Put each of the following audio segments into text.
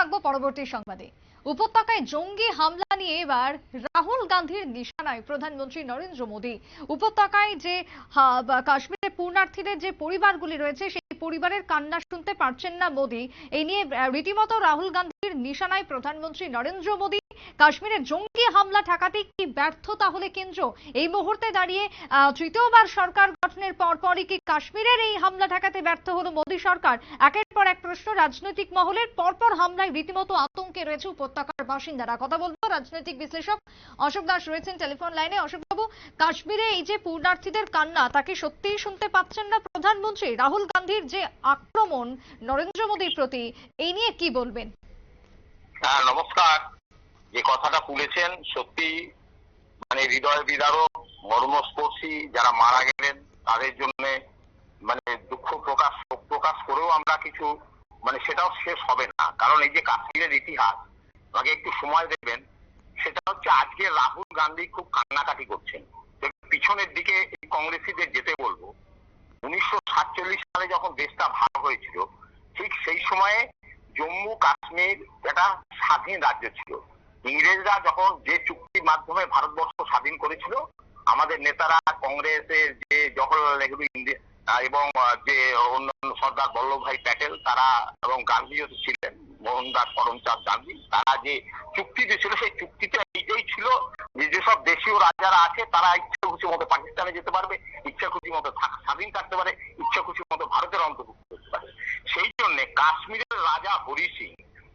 রাখব পরবর্তী সংবাদে। উপত্যকায় জঙ্গি হামলা নিয়ে এবার রাহুল গান্ধীর নিশানায় প্রধানমন্ত্রী নরেন্দ্র মোদী। উপত্যকায় যে কাশ্মীরে কাশ্মীরের পূর্ণার্থীদের যে পরিবারগুলি রয়েছে, সেই পরিবারের কান্না শুনতে পারছেন না মোদী। এই নিয়ে রীতিমতো রাহুল গান্ধীর নিশানায় প্রধানমন্ত্রী নরেন্দ্র মোদী কাশ্মীরের জঙ্গি হামলা ঠেকাতে কি ব্যর্থ তাহলে কেন্দ্র। এই মুহূর্তে দাঁড়িয়ে তৃতীয়বার সরকার গঠনের পরপরই কি কাশ্মীরের এই হামলা ঠেকাতে ব্যর্থ হলো মোদী সরকার? একের পর এক প্রশ্ন, রাজনৈতিক মহলের পরপর হামলায় রীতিমতো আতঙ্কে রয়েছে উপত্যকার বাসিন্দারা। কথা বলব রাজনৈতিক বিশ্লেষক অশোক দাস রয়েছেন টেলিফোন লাইনে। অশোক বাবু কাশ্মীরে এই যে পূর্ণার্থীদের কান্না তাকে সত্যিই শুনতে পাচ্ছেন না প্রধানমন্ত্রী? রাহুল গান্ধীর যে আক্রমণ, নরেন্দ্র মোদীর প্রতি, এই নিয়ে কি বলবেন? হ্যাঁ নমস্কার। যে কথাটা তুলেছেন সত্যি মানে হৃদয় বিদারক, মর্মস্পর্শী যারা মারা গেলেন, তাদের জন্য মানে দুঃখ প্রকাশ, শোক প্রকাশ করেও আমরা কিছু মানে সেটাও শেষ হবে না। কারণ এই যে কাশ্মীরের ইতিহাস আমাকে একটু সময় দেবেন, সেটা হচ্ছে আজকে রাহুল গান্ধী খুব কান্নাকাটি করছেন। পিছনের দিকে এই কংগ্রেসীদের যেতে বলব, উনিশশো সাতচল্লিশ সালে যখন দেশটা ভাগ হয়েছিল, ঠিক সেই সময়ে জম্মু কাশ্মীর একটা স্বাধীন রাজ্য ছিল। ইংরেজরা যখন যে চুক্তির মাধ্যমে ভারতবর্ষ স্বাধীন করেছিল, আমাদের নেতারা কংগ্রেসের যে জওহরলাল নেহরু এবং যে অন্যান্য সর্দার বল্লভভাই প্যাটেল, তারা এবং গান্ধীও ছিলেন, মোহনদাস করমচাঁদ গান্ধী, তারা যে চুক্তি দিয়েছিল, সেই চুক্তিতে এইটাই ছিল যে যেসব দেশীয় রাজারা আছে, তারা ইচ্ছা খুশি মতো পাকিস্তানে যেতে পারবে ইচ্ছা খুশি মতো স্বাধীন থাকতে পারে ইচ্ছা খুশি মতো ভারতের অন্তর্ভুক্ত হতে পারে। সেই জন্য কাশ্মীরের রাজা হরি সিং,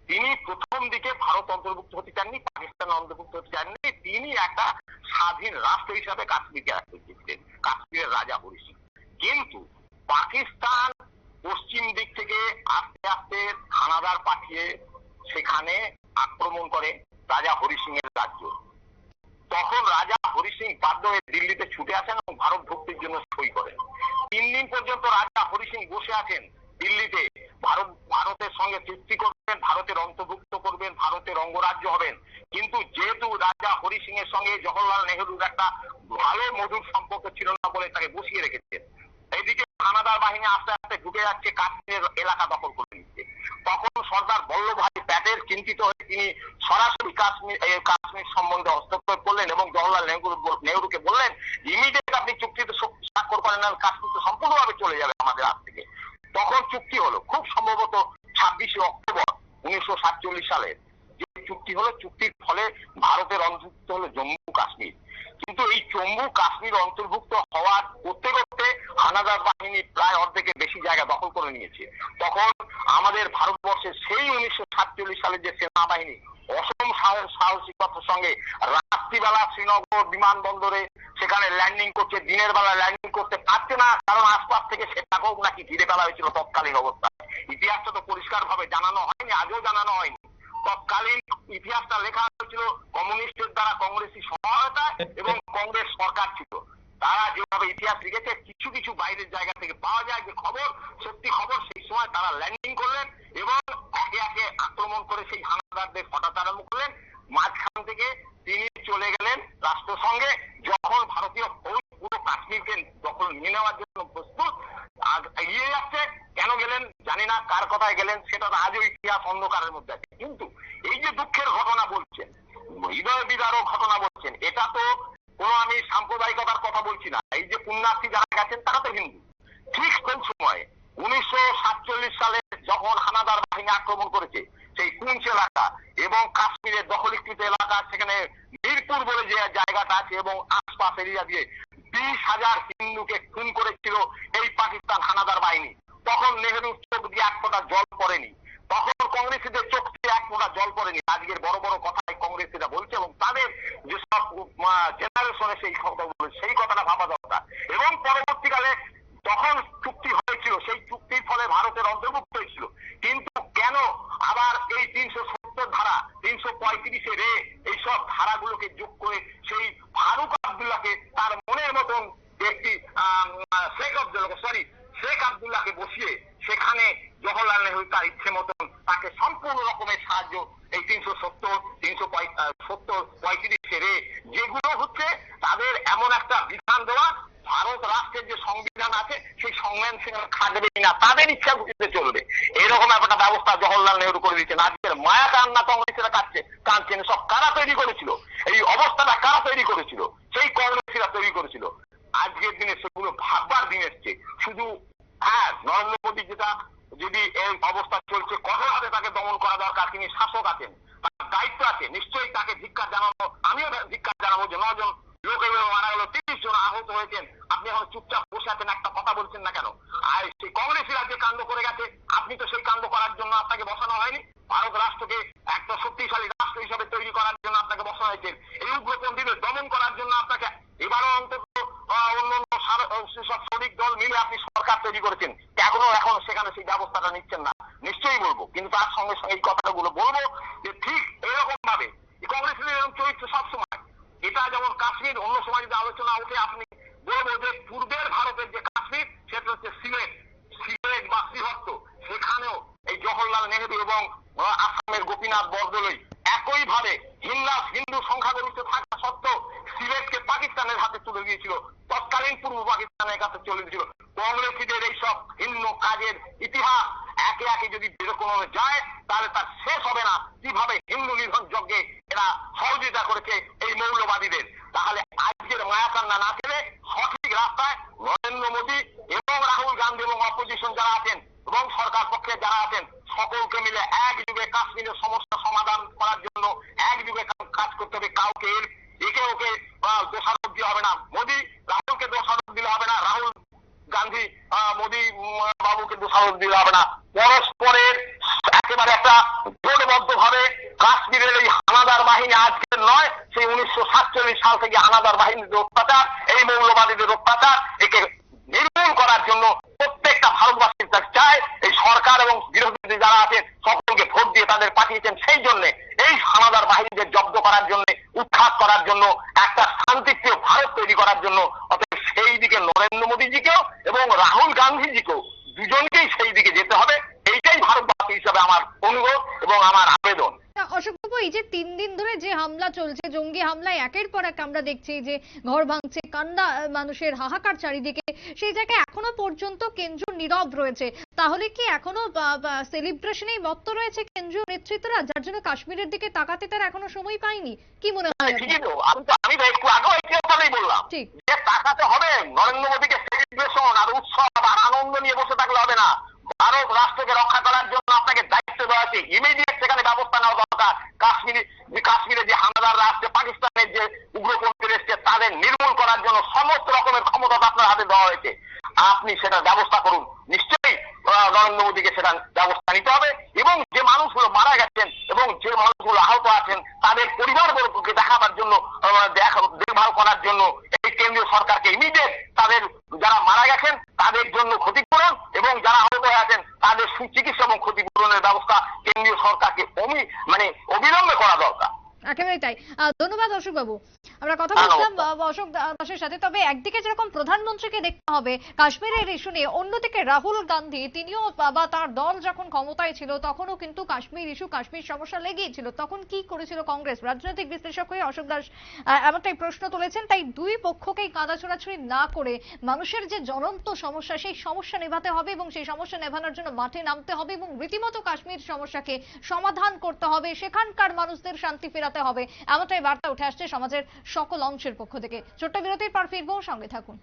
তিনি প্রথম দিকে ভারত অন্তর্ভুক্ত হতে চাননি, পাকিস্তান অন্তর্ভুক্ত হতে চাননি, তিনি একটা স্বাধীন রাষ্ট্র হিসাবে কাশ্মীরকে রাখতে চেয়েছিলেন কাশ্মীরের রাজা হরি সিং। কিন্তু পাকিস্তান পশ্চিম দিক থেকে আস্তে আস্তে হানাদার পাঠিয়ে সেখানে আক্রমণ করে রাজা হরি সিং এর রাজ্য। তখন রাজা হরি সিং বাধ্য হয়ে দিল্লিতে ছুটে আসেন এবং ভারত ভক্তির জন্য সই করেন। তিন দিন পর্যন্ত রাজা হরি সিং বসে আছেন দিল্লিতে। ভারত ভারতের সঙ্গে চুক্তি করবেন ভারতের অন্তর্ভুক্ত অঙ্গরাজ্য হবেন। কিন্তু যেহেতু রাজা হরি সিং এর সঙ্গে জওহরলাল নেহরুর একটা ভালো মধুর সম্পর্ক ছিল না বলে তাকে বসিয়ে রেখেছেন এইদিকে হানাদার বাহিনী আস্তে আস্তে ঢুকে যাচ্ছে কাশ্মীর এলাকা দখল করে নিচ্ছে তখন সর্দার বল্লভভাই প্যাটেল চিন্তিত হয়ে তিনি সরাসরি কাশ্মীর কাশ্মীর সম্বন্ধে হস্তক্ষেপ করলেন এবং জওহরলাল নেহরু নেহরুকে বললেন ইমিডিয়েট আপনি চুক্তিতে স্বাক্ষর করেন না, কাশ্মীর তো সম্পূর্ণভাবে চলে যাবে আমাদের হাত থেকে। তখন চুক্তি হলো। খুব সম্ভবত ছাব্বিশে অক্টোবর উনিশশো সালের যে চুক্তি হলো, চুক্তির ফলে ভারতের অন্তর্ভুক্ত হলো জম্মু কাশ্মীর। কিন্তু এই জম্মু কাশ্মীর অন্তর্ভুক্ত হওয়ার করতে করতে হানাদার বাহিনী প্রায় অর্ধেকের বেশি জায়গা দখল করে নিয়েছে। তখন আমাদের ভারতবর্ষের সেই উনিশশো সাতচল্লিশ সালের যে সেনাবাহিনী, অসম সাহস, সাহসিকতার সঙ্গে রাত্রিবেলা শ্রীনগর বিমানবন্দরে সেখানে ল্যান্ডিং করছে, দিনের বেলা ল্যান্ডিং করতে পারছে না, কারণ আশপাশ থেকে সেটাকেও নাকি ঘিরে ফেলা হয়েছিল তৎকালীন অবস্থায় ইতিহাসটা তো পরিষ্কার ভাবে জানানো হয়নি আজও জানানো হয়নি। তৎকালীন ইতিহাসটা লেখা হয়েছিল, কমিউনিস্টের দ্বারা কংগ্রেসী সহায়তা এবং কংগ্রেস সরকার ছিল। তারা যেভাবে ইতিহাস লিখেছে, কিছু কিছু বাইরের জায়গা থেকে পাওয়া যায়, যে খবর, সত্যি খবর, সেই সময় তারা ল্যান্ডিং করলেন এবং একে একে আক্রমণ করে সেই হানাদারদের হঠাৎ আরম্ভ করলেন। মাঝখান থেকে তিনি চলে গেলেন রাষ্ট্রসংঘে, যখন ভারতীয় ফৌজ পুরো কাশ্মীরকে দখল নিয়ে নেওয়ার জন্য প্রস্তুত আর এগিয়ে যাচ্ছে। কেন গেলেন জানি না, কার কথায় গেলেন, সেটা তো আজও ইতিহাস অন্ধকারের মধ্যে আছে। যে দুঃখের ঘটনা বলছেন, হৃদয় বিদারক ঘটনা বলছেন, এটা তো কোনো আমি সাম্প্রদায়িকতার কথা বলছি না। এই যে পুণ্যার্থী যারা গেছেন, তারা তো হিন্দু। ঠিক কোন সময় উনিশশো সাতচল্লিশ সালে যখন হানাদার বাহিনী আক্রমণ করেছে, সেই কুঞ্চ এলাকা এবং কাশ্মীরের দখলীকৃত এলাকা, সেখানে মিরপুর বলে যে জায়গাটা আছে এবং আশপাশ এরিয়া দিয়ে বিশ হাজার হিন্দুকে খুন করেছিল এই পাকিস্তান হানাদার বাহিনী। তখন নেহরুর চোখ দিয়ে এক ফোঁটা জল পড়েনি। তখন কংগ্রেসীদের চোখ পড়েনি আজকের বড় বড় কথাই কংগ্রেসীরা বলছে এবং তাদের যেসব জেনারেশনে সেই কথাগুলো সেই কথাটা ভাবা দরকার। এবং পরবর্তীকালে তখন চুক্তি হয়েছিল, সেই চুক্তির ফলে ভারতের অন্তর্ভুক্ত হয়েছিল। কিন্তু কেন আবার এই তিনশো সত্তর ধারা, তিনশো পঁয়ত্রিশে রে এইসব ধারাগুলোকে যোগ করে সেই ফারুক আবদুল্লাহকে তার মনের মতন একটি শেখ আবদুল্লাহকে সরি শেখ আবদুল্লাহকে বসিয়ে সেখানে জওহরলাল নেহরু তার ইচ্ছে মতন তাকে সম্পূর্ণ রকমের সাহায্য এই তিনশো সত্তর তিনশো সত্তর, পঁয়ত্রিশে রে যেগুলো হচ্ছে তাদের এমন একটা বিধান দেওয়া, ভারত রাষ্ট্রের যে সংবিধান আছে, সেই সংবিধান সেখানে খাটবে না তাদের ইচ্ছা খুশিতে চলবে। এরকম একটা ব্যবস্থা জওহরলাল নেহরু করে দিচ্ছেন আজকের মায়া কান্না কংগ্রেসেরা কাটছে, কাঁদছেন। সব কারা তৈরি করেছিল? এই অবস্থাটা কারা তৈরি করেছিল? সেই কংগ্রেসীরা তৈরি করেছিল। আজকের দিনে সেগুলো ভাববার দিন এসছে। শুধু হ্যাঁ নরেন্দ্র মোদী যেটা যদি এই অবস্থা চলছে কঠোরভাবে তাকে দমন করা দরকার, তিনি শাসক আছেন তার দায়িত্ব আছে, নিশ্চয়ই তাকে ধিক্কার জানানো, আমিও ধিক্কার জানাব যে নজন লোক মারা গেল, তিরিশ জন আহত হয়েছেন, আপনি এখন চুপচাপ বসে আছেন, একটা কথা বলছেন না কেন? আর সেই কংগ্রেসীরা যে কাণ্ড করে গেছে, আপনি তো সেই কাণ্ড করার জন্য আপনাকে বসানো হয়নি, ভারত রাষ্ট্রকে একটা শক্তিশালী রাষ্ট্র হিসাবে তৈরি করার জন্য আপনাকে বসানো হয়েছে, এই উগ্রপন্থীদের দমন করার জন্য আপনাকে এবারও অন্তত অন্য অন্য সেসব শ্রমিক দল মিলে আপনি সরকার তৈরি করেছেন এখনও এখন সেখানে সেই ব্যবস্থাটা নিচ্ছেন না নিশ্চয়ই বলব কিন্তু তার সঙ্গে সঙ্গে এই কথাগুলো বলব যে ঠিক এরকম ভাবে এই কংগ্রেসের এরকম চরিত্র সবসময় এটা যেমন কাশ্মীর অন্য সময় যদি আলোচনা ওঠে আপনি বলব যে পূর্বের ভারতের যে কাশ্মীর, সেটা হচ্ছে সিলেট। সিলেট বা শ্রীহট্ট সেখানেও এই জওহরলাল নেহেরু এবং আসামের গোপীনাথ বরদলৈ একইভাবে হিন্দা হিন্দু সংখ্যাগরিষ্ঠ থাকা সত্ত্বেও সিলেটকে পাকিস্তানের হাতে তুলে দিয়েছিল। তৎকালীন পূর্ব পাকিস্তানের কাছে চলে দিয়েছিল কংগ্রেসীদের এইসব ভিন্ন কাজের ইতিহাস একে একে যদি এরকম যায়, তাহলে তার শেষ হবে না। কীভাবে হিন্দু নিধন যজ্ঞে এরা সহযোগিতা করেছে এই মৌলবাদীদের? তাহলে আজকের মায়াকান্না না ফেলে সঠিক রাস্তায় নরেন্দ্র মোদী এবং রাহুল গান্ধী এবং অপোজিশন যারা আছেন এবং সরকার পক্ষে যারা আছেন, সকলকে মিলে একযুগে কাশ্মীরের সমস্যা সমাধান করার জন্য একযুগে কা- কাজ করতে হবে কাউকে। একে ওকে দোষারোপ দিয়ে হবে না। মোদী, রাহুলকে দোষারোপ দিলে হবে না। রাহুল গান্ধী মোদী বাবুকে দোষারোপ দিলে হবে না। পরস্পরের একেবারে একটা জোটবদ্ধ ভাবে কাশ্মীরের এই হানাদার বাহিনী আজকের নয়, সেই উনিশশো সাতচল্লিশ সাল থেকে হানাদার বাহিনীর অত্যাচার, এই মৌলবাদীদের অত্যাচার, একে নির্মূল করার জন্য প্রত্যেকটা ভারতবাসীর কাছে চায়, এই সরকার এবং বিরোধী যারা আছেন, সকলকে ভোট দিয়ে তাদের পাঠিয়েছেন। সেই জন্য, এই হানাদার বাহিনীদের জব্দ করার জন্য, উৎখাত করার জন্য, একটা শান্তিপ্রিয় ভারত তৈরি করার জন্য, অতএব সেই দিকে নরেন্দ্র মোদীজিকেও এবং রাহুল গান্ধীজিকেও দুজনকেই সেই দিকে যেতে হবে। এইটাই ভারতবাসী হিসাবে আমার অনুরোধ এবং আমার আবেদন। অশোকবাবু এই যে তিন দিন ধরে যে হামলা চলছে জঙ্গি হামলায় একের পর এক আমরা দেখছি যে ঘর ভাঙছে কান্না মানুষের হাহাকার চারিদিকে সেই জায়গায় এখনও পর্যন্ত কেন্দ্র নীরব রয়েছে। তাহলে কি এখনও সেলিব্রেশনেই মত্ত রয়েছে কেন্দ্রীয় নেতৃত্বরা? যার জন্য কাশ্মীরের দিকে তাকাতে তারা এখনও সময় পায়নি। কি মনে হয়? আমি একটু আগেও এই কথাটাই বললাম। যে তাকাতে হবে নরেন্দ্র মোদীকে সেলিব্রেশন আর উৎসব আনন্দ নিয়ে বসে থাকলে হবে না। ভারত রাষ্ট্রকে রক্ষা করার জন্য আপনাকে দায়িত্ব দেওয়া আছে ইমিডিয়েট সেখানে ব্যবস্থা নেওয়া দরকার। কাশ্মীরে কাশ্মীরে যে হামলার রাষ্ট্রে, পাকিস্তানের যে উগ্রপন্থী এসছে তাদের নির্মূল করার জন্য সমস্ত রকমের ক্ষমতা আপনার হাতে দেওয়া হয়েছে। আপনি সেটা ব্যবস্থা করুন। নিশ্চয়ই নরেন্দ্র মোদীকে সেটা ব্যবস্থা নিতে হবে এবং যে মানুষগুলো মারা গেছেন এবং যে মানুষগুলো আহত আছেন, তাদের পরিবারবর্গকে দেখাবার জন্য দেখভাল করার জন্য এই কেন্দ্রীয় সরকারকে ইমিডিয়েট তাদের যারা মারা গেছেন তাদের জন্য ক্ষতিপূরণ এবং যারা আহত হয়ে আছেন, তাদের সুচিকিৎসা এবং ক্ষতিপূরণের ব্যবস্থা কেন্দ্রীয় সরকারকে অমি মানে অবিলম্বে করা দরকার। একেবারেই তাই। ধন্যবাদ অশোক বাবু আমরা কথা হ্যাঁ, বলছিলাম অশোক দাসের সাথে। তবে একদিকে যেরকম প্রধানমন্ত্রীকে দেখতে হবে কাশ্মীরের ইস্যু নিয়ে অন্যদিকে রাহুল গান্ধী তিনিও বা- বা তার দল যখন ক্ষমতায় ছিল তখনও কিন্তু কাশ্মীর ইস্যু কাশ্মীর সমস্যা লেগেই ছিল তখন কি করেছিল কংগ্রেস? রাজনৈতিক বিশ্লেষক হয়ে অশোক দাস এমনটাই প্রশ্ন তুলেছেন। তাই দুই পক্ষকেই কাদা ছোড়াছুড়ি না করে মানুষের যে জ্বলন্ত সমস্যা সেই সমস্যা নেভাতে হবে এবং সেই সমস্যা নেভানোর জন্য মাঠে নামতে হবে এবং রীতিমতো কাশ্মীর সমস্যাকে সমাধান করতে হবে। সেখানকার মানুষদের শান্তি ফেরাতে হবে। এমনটাই বার্তা উঠে আসছে সমাজের সকল অংশের পক্ষ থেকে। ছোট্ট বিরতির পর ফিরবো, সঙ্গে থাকুন।